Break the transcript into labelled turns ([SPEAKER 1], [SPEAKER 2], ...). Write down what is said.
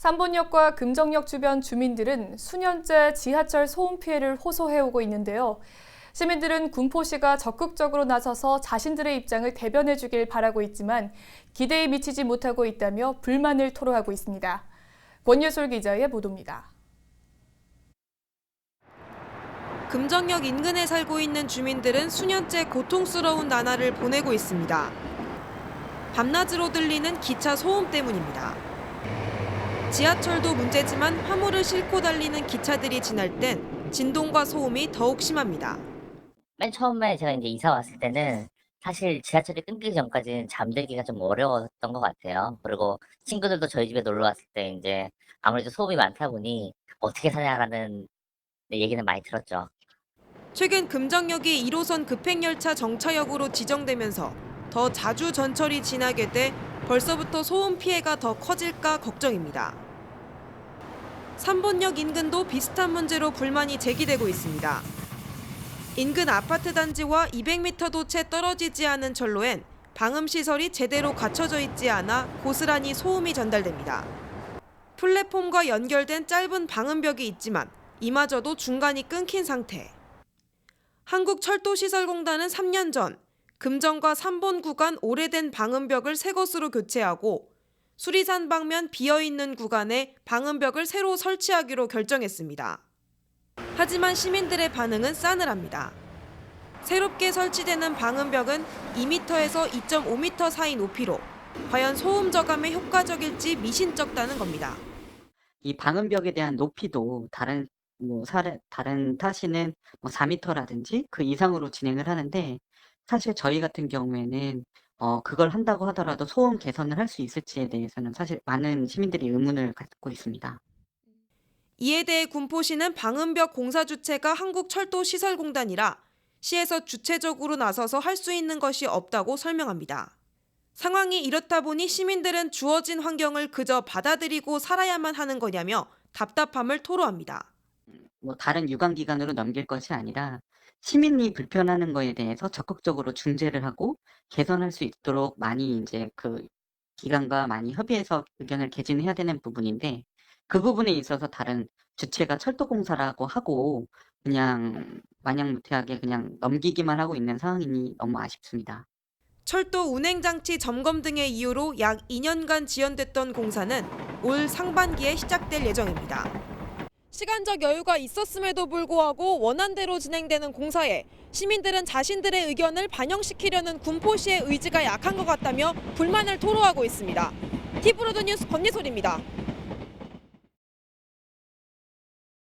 [SPEAKER 1] 삼본역과 금정역 주변 주민들은 수년째 지하철 소음 피해를 호소해오고 있는데요. 시민들은 군포시가 적극적으로 나서서 자신들의 입장을 대변해 주길 바라고 있지만 기대에 미치지 못하고 있다며 불만을 토로하고 있습니다. 권예솔 기자의 보도입니다.
[SPEAKER 2] 금정역 인근에 살고 있는 주민들은 수년째 고통스러운 나날을 보내고 있습니다. 밤낮으로 들리는 기차 소음 때문입니다. 지하철도 문제지만 화물을 싣고 달리는 기차들이 지날 땐 진동과 소음이 더욱 심합니다.
[SPEAKER 3] 맨 처음에 제가 이제 이사 왔을 때는 사실 지하철이 끊기기 전까지는 잠들기가 좀 어려웠던 것 같아요. 그리고 친구들도 저희 집에 놀러 왔을 때 이제 아무래도 소음이 많다 보니 어떻게 사냐라는 얘기는 많이 들었죠.
[SPEAKER 2] 최근 금정역이 1호선 급행열차 정차역으로 지정되면서 더 자주 전철이 지나게 돼 벌써부터 소음 피해가 더 커질까 걱정입니다. 삼본역 인근도 비슷한 문제로 불만이 제기되고 있습니다. 인근 아파트 단지와 200m도 채 떨어지지 않은 철로엔 방음 시설이 제대로 갖춰져 있지 않아 고스란히 소음이 전달됩니다. 플랫폼과 연결된 짧은 방음벽이 있지만 이마저도 중간이 끊긴 상태. 한국철도시설공단은 3년 전 금정과 3본 구간 오래된 방음벽을 새 것으로 교체하고 수리산 방면 비어 있는 구간에 방음벽을 새로 설치하기로 결정했습니다. 하지만 시민들의 반응은 싸늘합니다. 새롭게 설치되는 방음벽은 2m에서 2.5m 사이 높이로 과연 소음 저감에 효과적일지 미신쩍다는 겁니다.
[SPEAKER 4] 이 방음벽에 대한 높이도 다른 뭐 사례 다른 타시는 뭐 4m라든지 그 이상으로 진행을 하는데 사실 저희 같은 경우에는 어 그걸 한다고 하더라도 소음 개선을 할 수 있을지에 대해서는 사실 많은 시민들이 의문을 갖고 있습니다.
[SPEAKER 2] 이에 대해 군포시는 방음벽 공사 주체가 한국철도시설공단이라 시에서 주체적으로 나서서 할 수 있는 것이 없다고 설명합니다. 상황이 이렇다 보니 시민들은 주어진 환경을 그저 받아들이고 살아야만 하는 거냐며 답답함을 토로합니다.
[SPEAKER 4] 뭐 다른 유관 기관으로 넘길 것이 아니라 시민이 불편하는 거에 대해서 적극적으로 중재를 하고 개선할 수 있도록 많이 이제 그 기관과 많이 협의해서 의견을 개진해야 되는 부분인데 그 부분에 있어서 다른 주체가 철도공사라고 하고 그냥 마냥무퇴하게 그냥 넘기기만 하고 있는 상황이니 너무 아쉽습니다.
[SPEAKER 2] 철도 운행장치 점검 등의 이유로 약 2년간 지연됐던 공사는 올 상반기에 시작될 예정입니다. 시간적 여유가 있었음에도 불구하고 원안대로 진행되는 공사에 시민들은 자신들의 의견을 반영시키려는 군포시의 의지가 약한 것 같다며 불만을 토로하고 있습니다. 티브로드 뉴스 권예솔입니다.